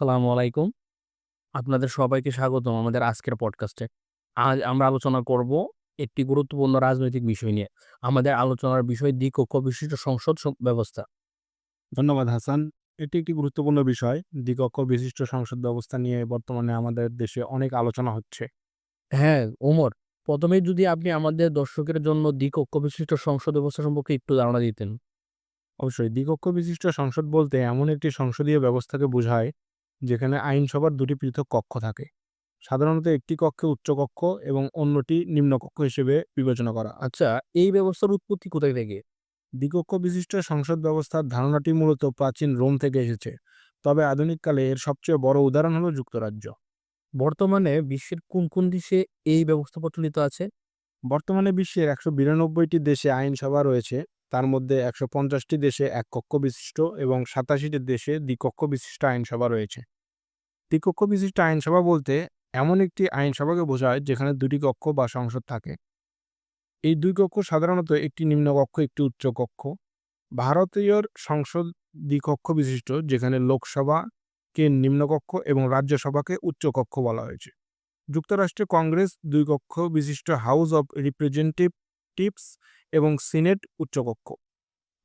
আসসালামু আলাইকুম। আপনাদের সবাইকে স্বাগতম আমাদের আজকের পডকাস্টে। আজ আমরা আলোচনা করব একটি গুরুত্বপূর্ণ রাজনৈতিক বিষয় নিয়ে। আমাদের আলোচনার বিষয় দ্বিকক্ষ বিশিষ্ট সংসদ ব্যবস্থা। ধন্যবাদ হাসান। এটি একটি গুরুত্বপূর্ণ বিষয়। দ্বিকক্ষ বিশিষ্ট সংসদ ব্যবস্থা নিয়ে বর্তমানে আমাদের দেশে অনেক আলোচনা হচ্ছে। হ্যাঁ, ওমর, প্রথমে যদি আপনি আমাদের দর্শকের জন্য দ্বিকক্ষ বিশিষ্ট সংসদ ব্যবস্থা সম্পর্কে একটু ধারণা দিতেন। অবশ্যই দ্বিকক্ষ বিশিষ্ট সংসদ বলতে এমন একটি সংসদীয় ব্যবস্থাকে বোঝায় যেখানে আইনসভার দুটি পৃথক কক্ষ থাকে। সাধারণত একটি কক্ষে উচ্চকক্ষ এবং অন্যটি নিম্নকক্ষ হিসেবে বিবেচনা করা। আচ্ছা, এই ব্যবস্থার উৎপত্তি কোথায় থেকে? দ্বিকক্ষ বিশিষ্ট সংসদ ব্যবস্থার ধারণাটি মূলত প্রাচীন রোম থেকে এসেছে। তবে আধুনিককালে এর সবচেয়ে বড় উদাহরণ হলো যুক্তরাজ্য। বর্তমানে বিশ্বের কোন, কোন দেশে এই ব্যবস্থা প্রচলিত আছে? বর্তমানে বিশ্বের ১৯২টি দেশে আইনসভা রয়েছে। তার মধ্যে ১৫০টি দেশে এক কক্ষ বিশিষ্ট এবং ৮৭টি দেশে দ্বিকক্ষ বিশিষ্ট আইনসভা রয়েছে। দ্বিকক্ষ বিশিষ্ট আইনসভা বলতে এমন একটি আইনসভাকে বোঝায় যেখানে দুটি কক্ষ বা সংসদ থাকে। এই দুই কক্ষ সাধারণত একটি নিম্নকক্ষ, একটি উচ্চকক্ষ। ভারতীয় সংসদ দ্বিকক্ষ বিশিষ্ট যেখানে লোকসভাকে নিম্নকক্ষ এবং রাজ্যসভাকে উচ্চকক্ষ বলা হয়েছে। যুক্তরাষ্ট্রে কংগ্রেস দুই কক্ষ বিশিষ্ট হাউস অব রিপ্রেজেন্টেটিভস এবং সিনেট উচ্চকক্ষ।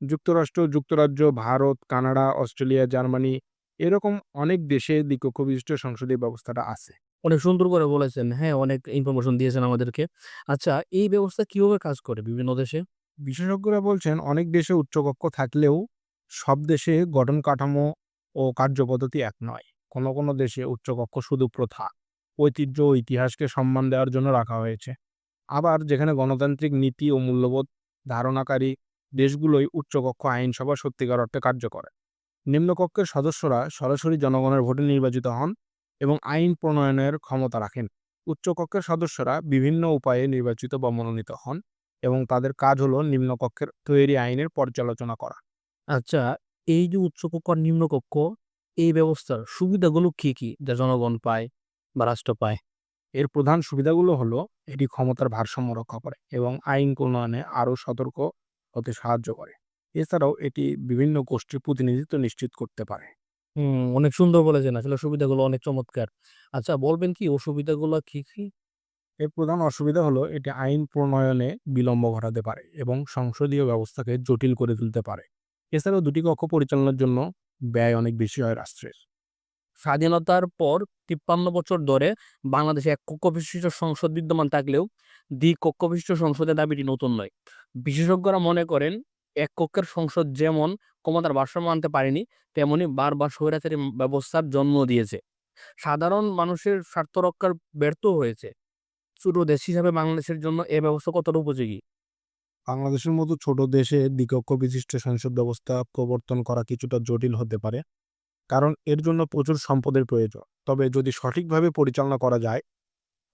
যুক্তরাষ্ট্র, যুক্তরাজ্য, ভারত, কানাডা, অস্ট্রেলিয়া, জার্মানি এরকম অনেক দেশে দ্বিকক্ষ বিশিষ্ট সংসদীয় ব্যবস্থাটা আছে। অনেক সুন্দর করে বলেছেন। হ্যাঁ, অনেক ইনফরমেশন দিয়েছেন আমাদেরকে। আচ্ছা, এই ব্যবস্থা কীভাবে কাজ করে বিভিন্ন দেশে? বিশেষজ্ঞরা বলছেন অনেক দেশে উচ্চকক্ষ থাকলেও সব দেশে গঠন কাঠামো ও কার্যপদ্ধতি এক নয়। কোনো, কোনো দেশে উচ্চকক্ষ শুধু প্রথা, ঐতিহ্য ও ইতিহাসকে সম্মান দেওয়ার জন্য রাখা হয়েছে। আবার যেখানে গণতান্ত্রিক নীতি ও মূল্যবোধ ধারণাকারী দেশগুলোই উচ্চকক্ষ আইনসভা সত্যিকার অর্থে কার্য করে। নিম্নকক্ষের সদস্যরা সরাসরি জনগণের ভোটে নির্বাচিত হন এবং আইন প্রণয়নের ক্ষমতা রাখেন। উচ্চকক্ষের সদস্যরা বিভিন্ন উপায়ে নির্বাচিত বা মনোনীত হন এবং তাদের কাজ হলো নিম্নকক্ষের তৈরি আইনের পর্যালোচনা করা। আচ্ছা, এই যে উচ্চকক্ষ আর নিম্নকক্ষ, এই ব্যবস্থার সুবিধাগুলো কি, কি? যা জনগণ পায় বা রাষ্ট্র পায়? এর প্রধান সুবিধাগুলো হলো এটি ক্ষমতার ভারসাম্য রক্ষা করে এবং আইন প্রণয়নে আরও সতর্ক হতে সাহায্য করে। এছাড়াও এটি বিভিন্ন গোষ্ঠীর প্রতিনিধিত্ব নিশ্চিত করতে পারে। হুম, অনেক সুন্দর বলেছেন। আসলে সুবিধাগুলো অনেক চমৎকার। আচ্ছা, বলবেন কি অসুবিধাগুলো কি, কি? এর প্রধান অসুবিধা হলো এটি আইন প্রণয়নে বিলম্ব ঘটাতে পারে এবং সংসদীয় ব্যবস্থাকে জটিল করে তুলতে পারে। এছাড়াও দুটি কক্ষ পরিচালনার জন্য ব্যয় অনেক বেশি হয় রাষ্ট্রের। স্বাধীনতার পর ৫৩ বছর ধরে বাংলাদেশে এক কক্ষ বিশিষ্ট সংসদ বিদ্যমান থাকলেও দ্বি-কক্ষ বিশিষ্ট সংসদের দাবিটি নতুন নয়। বিশেষজ্ঞরা মনে করেন এক কক্ষের সংসদ যেমন ক্ষমতার ভারসাম্য আনতে পারেনি, তেমনি বারবার স্বৈরাচারী ব্যবস্থার জন্ম দিয়েছে। সাধারণ মানুষের স্বার্থ রক্ষার ব্যর্থ হয়েছে। ছোট দেশ হিসাবে বাংলাদেশের জন্য এ ব্যবস্থা কতটা উপযোগী? বাংলাদেশের মতো ছোট দেশে দ্বিকক্ষ বিশিষ্ট সংসদ ব্যবস্থা প্রবর্তন করা কিছুটা জটিল হতে পারে। কারণ এর জন্য প্রচুর সম্পদের প্রয়োজন। তবে যদি সঠিকভাবে পরিচালনা করা যায়,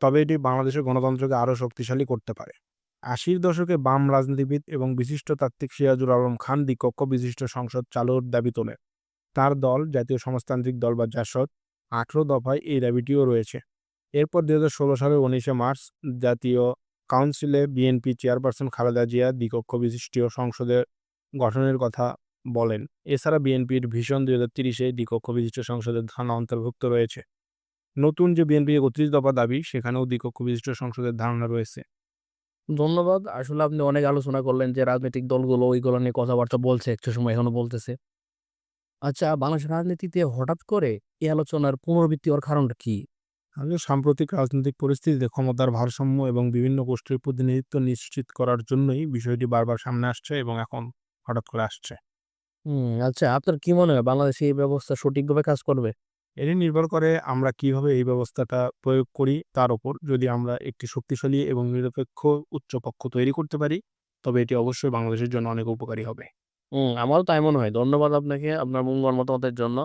তবে এটি বাংলাদেশের গণতন্ত্রকে আরও শক্তিশালী করতে পারে। আশির দশকে বাম রাজনীতিবিদ এবং বিশিষ্ট তাত্ত্বিক সিরাজুল আলম খান দ্বিকক্ষ বিশিষ্ট সংসদ চালুর দাবি তোলেন। তার দল জাতীয় সমাজতান্ত্রিক দল বা জাসদ আঠারো দফায় এই দাবিটিও রয়েছে। এরপর দু হাজার ষোলো সালের উনিশে মার্চ জাতীয় কাউন্সিলে বিএনপি চেয়ারপারসন খালেদা জিয়া দ্বিকক্ষ বিশিষ্ট সংসদের গঠনের কথা বলেন। এছাড়া বিএনপির ভিশন দুই হাজার তিরিশে দ্বিকক্ষ বিশিষ্ট সংসদের ধারণা অন্তর্ভুক্ত রয়েছে। নতুন যে বিএনপির একত্রিশ দফা দাবি সেখানেও দ্বিকক্ষ বিশিষ্ট সংসদের ধারণা রয়েছে। ধন্যবাদ। আসলে আপনি অনেক আলোচনা করলেন যে রাজনৈতিক দলগুলো ওইগুলো নিয়ে কথাবার্তা বলছে, একটু সময় এখনও বলতেছে। আচ্ছা, বাংলাদেশের রাজনীতিতে হঠাৎ করে এই আলোচনার পুনরাবৃত্তি হওয়ার কারণটা কি? আসলে সাম্প্রতিক রাজনৈতিক পরিস্থিতিতে ক্ষমতার ভারসাম্য এবং বিভিন্ন গোষ্ঠীর প্রতিনিধিত্ব নিশ্চিত করার জন্যই বিষয়টি বারবার সামনে আসছে এবং এখন হঠাৎ করে আসছে। হুম, আচ্ছা আপনার কি মনে হয় বাংলাদেশে এই ব্যবস্থা সঠিকভাবে কাজ করবে? এটি নির্ভর করে আমরা কীভাবে এই ব্যবস্থাটা প্রয়োগ করি তার উপর। যদি আমরা একটি শক্তিশালী এবং নিরপেক্ষ উচ্চপক্ষ তৈরি করতে পারি, তবে এটি অবশ্যই বাংলাদেশের জন্য অনেক উপকারী হবে। হুম, আমারও তাই মনে হয়। ধন্যবাদ আপনাকে আপনার মঙ্গল মতামতের জন্য।